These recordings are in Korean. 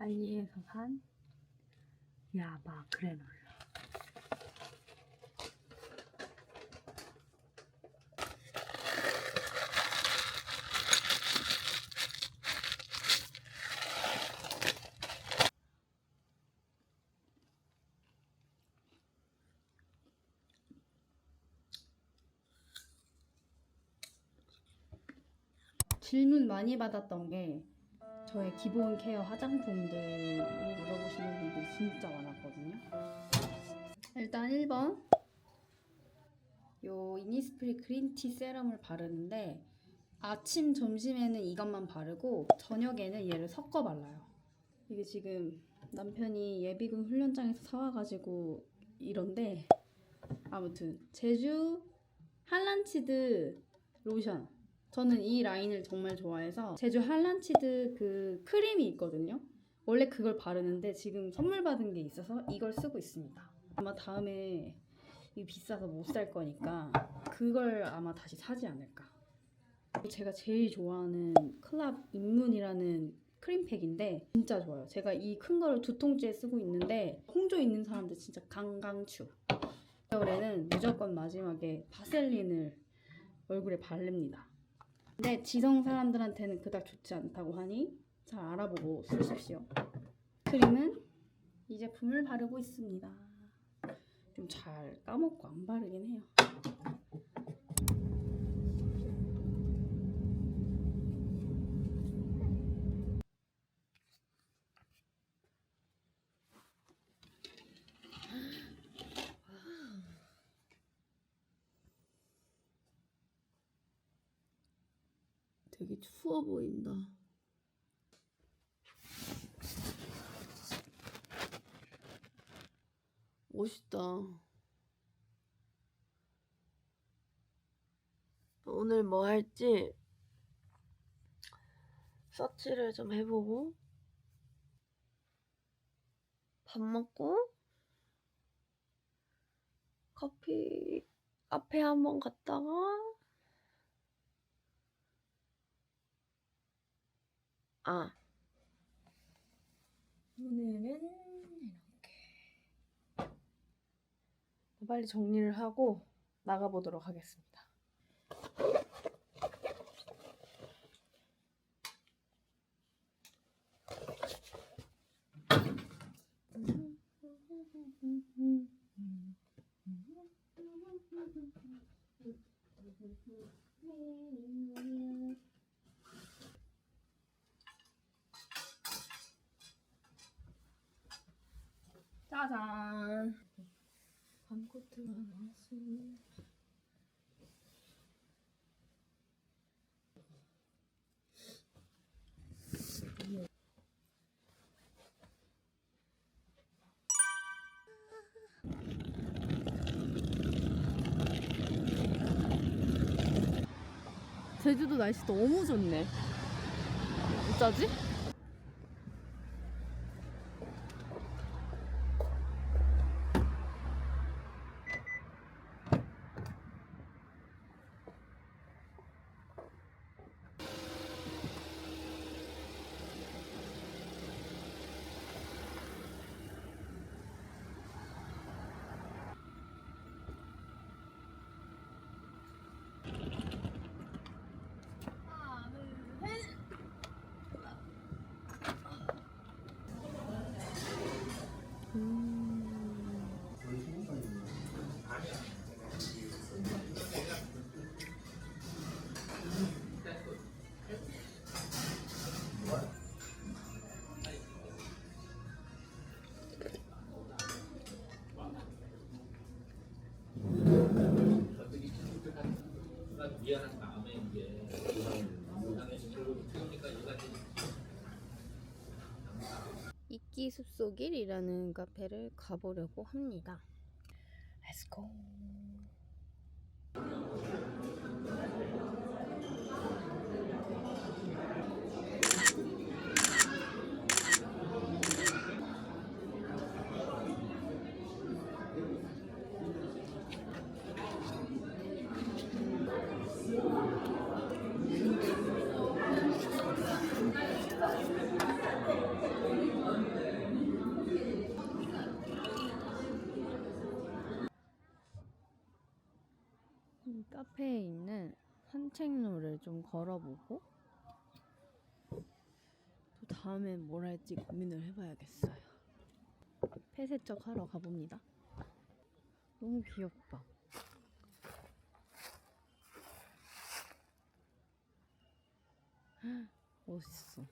발리에서 산 야바 그래놀라. 질문 많이 받았던 게 저의 기본 케어 화장품들 물어보시는 분들이 진짜 많았거든요. 일단 1번 요 이니스프리 그린티 세럼을 바르는데 아침 점심에는 이것만 바르고 저녁에는 얘를 섞어 발라요. 이게 지금 남편이 예비군 훈련장에서 사와가지고 이런데 아무튼 제주 한란치드 로션 저는 이 라인을 정말 좋아해서 제주 한란치드 그 크림이 있거든요. 원래 그걸 바르는데 지금 선물 받은 게 있어서 이걸 쓰고 있습니다. 아마 다음에 이 비싸서 못 살 거니까 그걸 아마 다시 사지 않을까. 제가 제일 좋아하는 클럽 입문이라는 크림팩인데 진짜 좋아요. 제가 이 큰 거를 두 통째 쓰고 있는데 홍조 있는 사람들 진짜 강강추. 겨울에는 무조건 마지막에 바셀린을 얼굴에 바릅니다. 근데 지성 사람들한테는 그닥 좋지 않다고 하니 잘 알아보고 쓰십시오. 크림은 이 제품을 바르고 있습니다. 좀 잘 까먹고 안 바르긴 해요. 되게 추워 보인다. 멋있다. 오늘 뭐 할지 서치를 좀 해보고 밥 먹고 커피 카페 한번 갔다가 아 오늘은 이렇게 빨리 정리를 하고 나가보도록 하겠습니다. 짜잔. 밤코트가 나왔습니다. 제주도 날씨 너무 좋네. 어쩌지? 숲속일이라는 카페를 가보려고 합니다. Let's go. 다음엔 뭘 할지 고민을 해봐야겠어요. 폐세척 하러 가봅니다. 너무 귀엽다. 멋있어.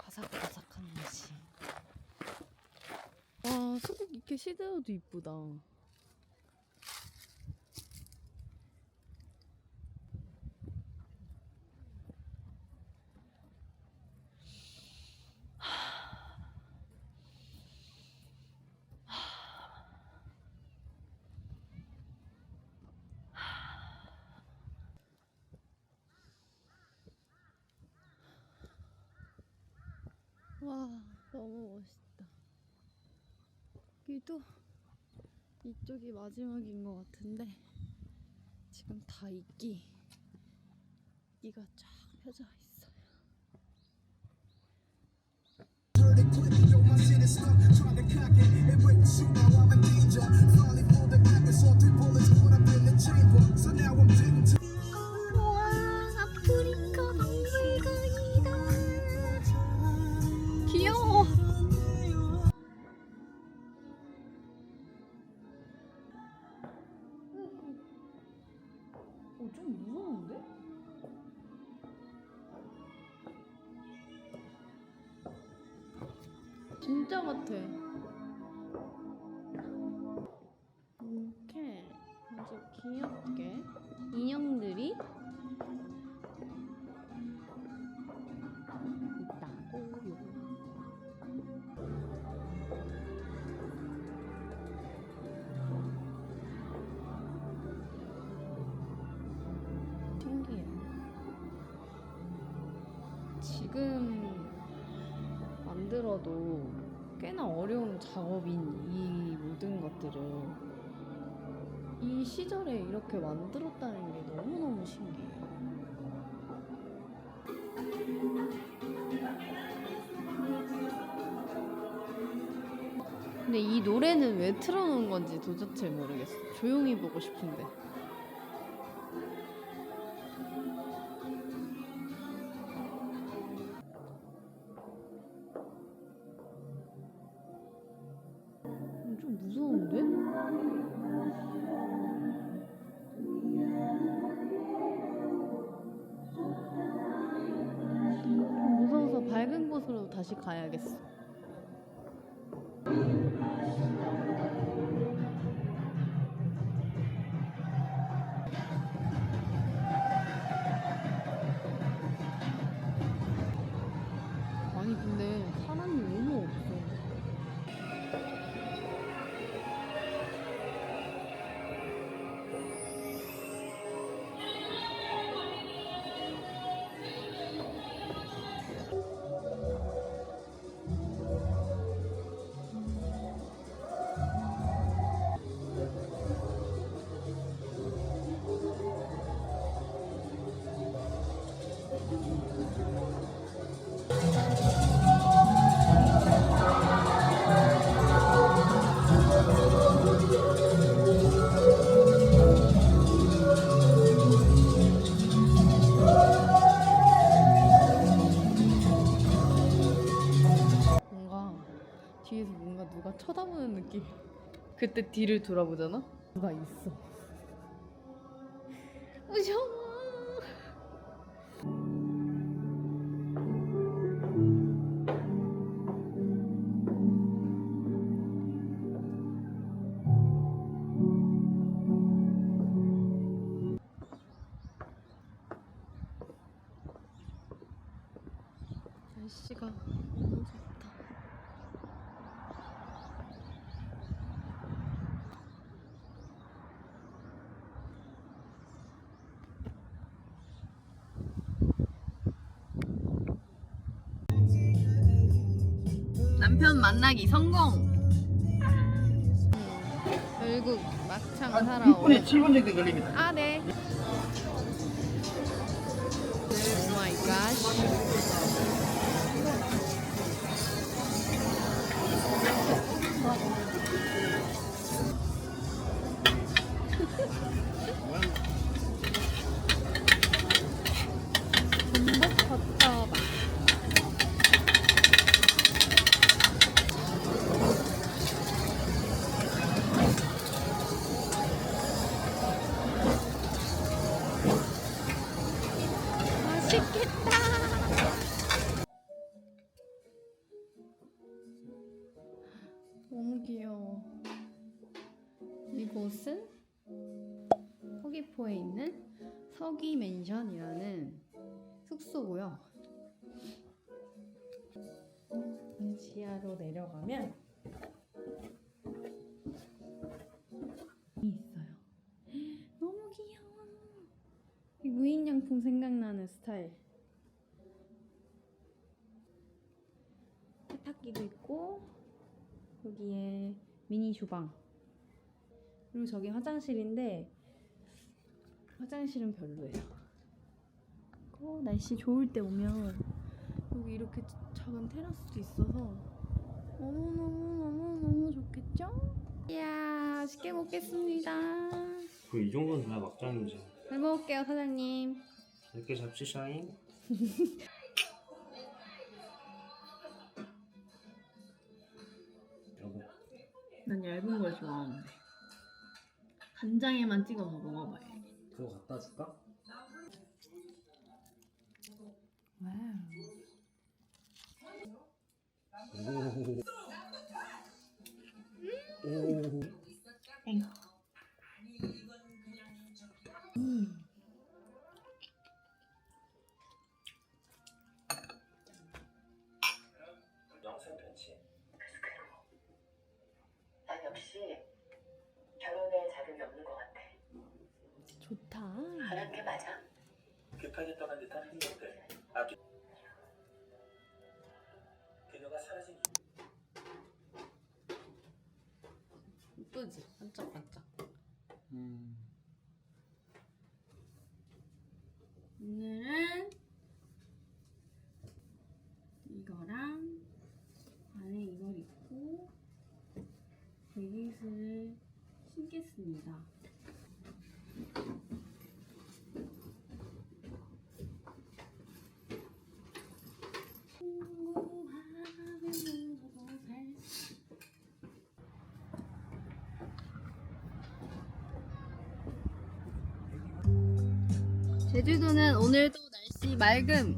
바삭바삭한 맛이. 와, 수국 이렇게 시들어도 이쁘다. 와, 너무 멋있다. 여기도 이쪽이 마지막인 것 같은데 지금 다 이끼 이가 쫙 펴져 있어요. 어려운 작업인 이 모든 것들을 이 시절에 이렇게 만들었다는 게 너무너무 신기해요. 근데 이 노래는 왜 틀어놓은 건지 도대체 모르겠어. 조용히 보고 싶은데. 가야겠어. 아니 근데 사람이 느낌. 그때 뒤를 돌아보잖아? 누가 있어. 무서워. 날씨가 남편 만나기 성공. 결국 막창 사러 6분에 7분 정도 걸립니다. 아 네. 서귀포에 있는 서귀 맨션이라는 숙소고요. 지하로 내려가면 이 있어요. 너무 귀여워. 이 무인양품 생각나는 스타일. 세탁기도 있고 여기에 미니 주방. 그리고 저기 화장실인데 화장실은 별로예요. 어, 날씨 좋을 때 오면 여기 이렇게 작은 테라스도 있어서 너무너무너무너무 좋겠죠? 이야 맛있게 먹겠습니다 그이 정도는 다 막장이지. 잘 먹을게요 사장님 이렇게 잡지 샤인. 여보, 난 얇은 걸 좋아하는데 간장에만 찍어서 먹어봐요 그거 갖다 줄까? 와우 오. 오. 반짝반짝 음. 오늘은 이거랑 안에 이걸 입고 베깃을 신겠습니다. 제주도는 오늘도 날씨 맑음.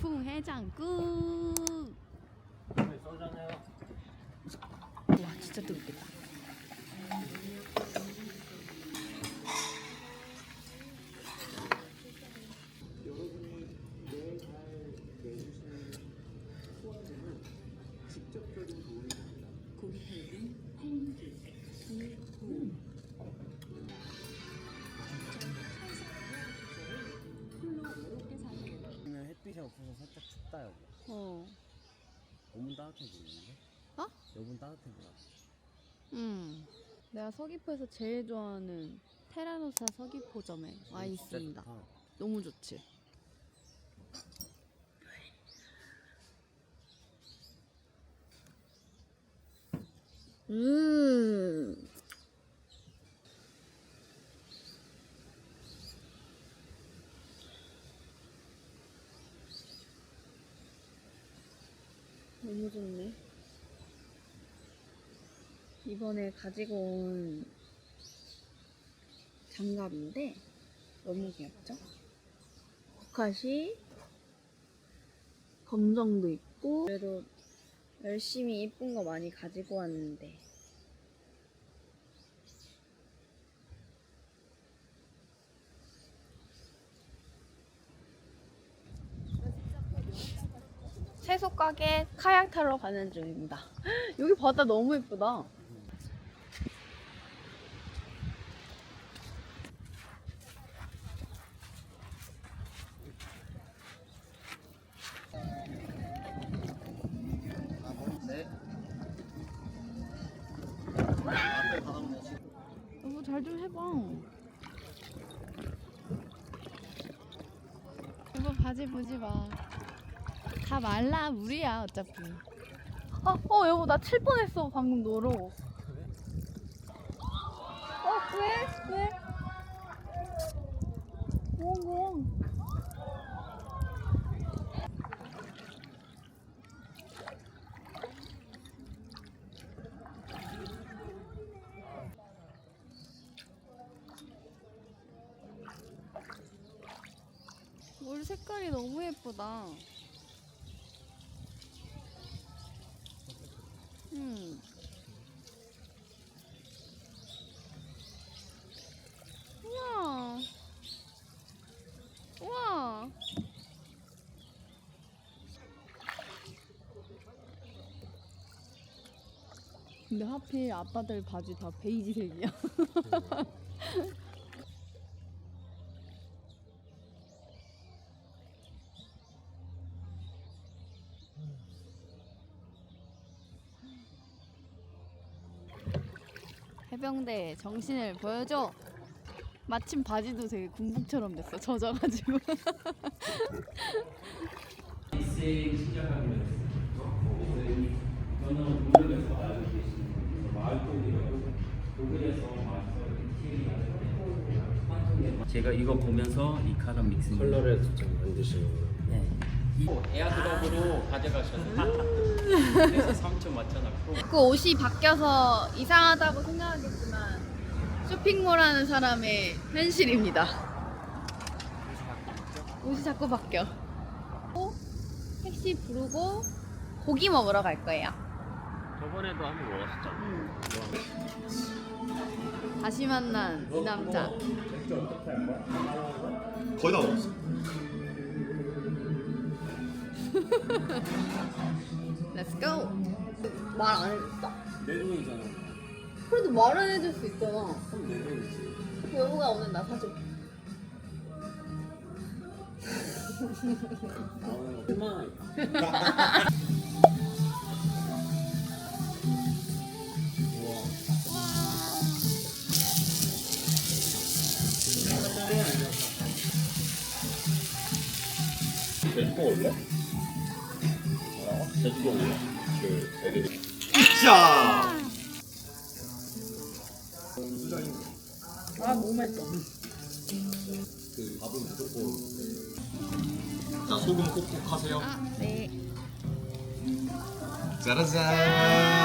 풍해장국. 와 진짜 뜨겁겠다 춥다 여보. 어 몸은 따뜻해 보이는데? 어? 여분 따뜻해 보여. 음. 내가 서귀포에서 제일 좋아하는 테라노사 서귀포점에 와 있습니다. 좋다. 너무 좋지. 음. 너무 좋네. 이번에 가지고 온 장갑인데 너무 귀엽죠? 복화시 검정도 있고 그래도 열심히 이쁜 거 많이 가지고 왔는데 채소 가게 카약 타러 가는 중입니다. 여기 바다 너무 예쁘다. 여보 잘 좀 해봐. 여보 바지 보지 마. 다 말라 물이야 어차피. 아, 어 여보 나 칠 뻔했어 방금 너로. 어 왜? 왜? 뭐 뭐? 물 색깔이 너무 예쁘다. 음. 우와. 우와. 근데 하필 아빠들 바지 다 베이지색이야. 해병대 정신을 보여줘. 마침 바지도 되게 군복처럼 됐어. 젖어가지고. 제가 이거 보면서 이 카라 믹스 컬러를 직접 만드시는 거예요. 네. 이 에어드랍으로 가져가셨는데 그래서 3초 맞춰놨고 그 옷이 바뀌어서 이상하다고 생각하겠지만 쇼핑몰 하는 사람의 현실입니다. 옷이 자꾸 바뀌어. 또 택시 부르고 고기 먹으러 갈 거예요. 저번에도 한 번 먹었었잖아. 다시 만난 이 남자. 거의 다 먹었어. Let's go. 말 안 해줬어? 내 돈이잖아. 그래도 말은 해줄 수 있잖아. 그럼 내 돈이지. 여보가 오늘 나 사줘. 나오는 거 10만 원. 제주도 올래? 제주도 올래? 그 애들이. 자. 아 너무 맛있어. 그 밥은 무조건. 자 소금 꼭꼭 하세요. 아 네. 짜라잔.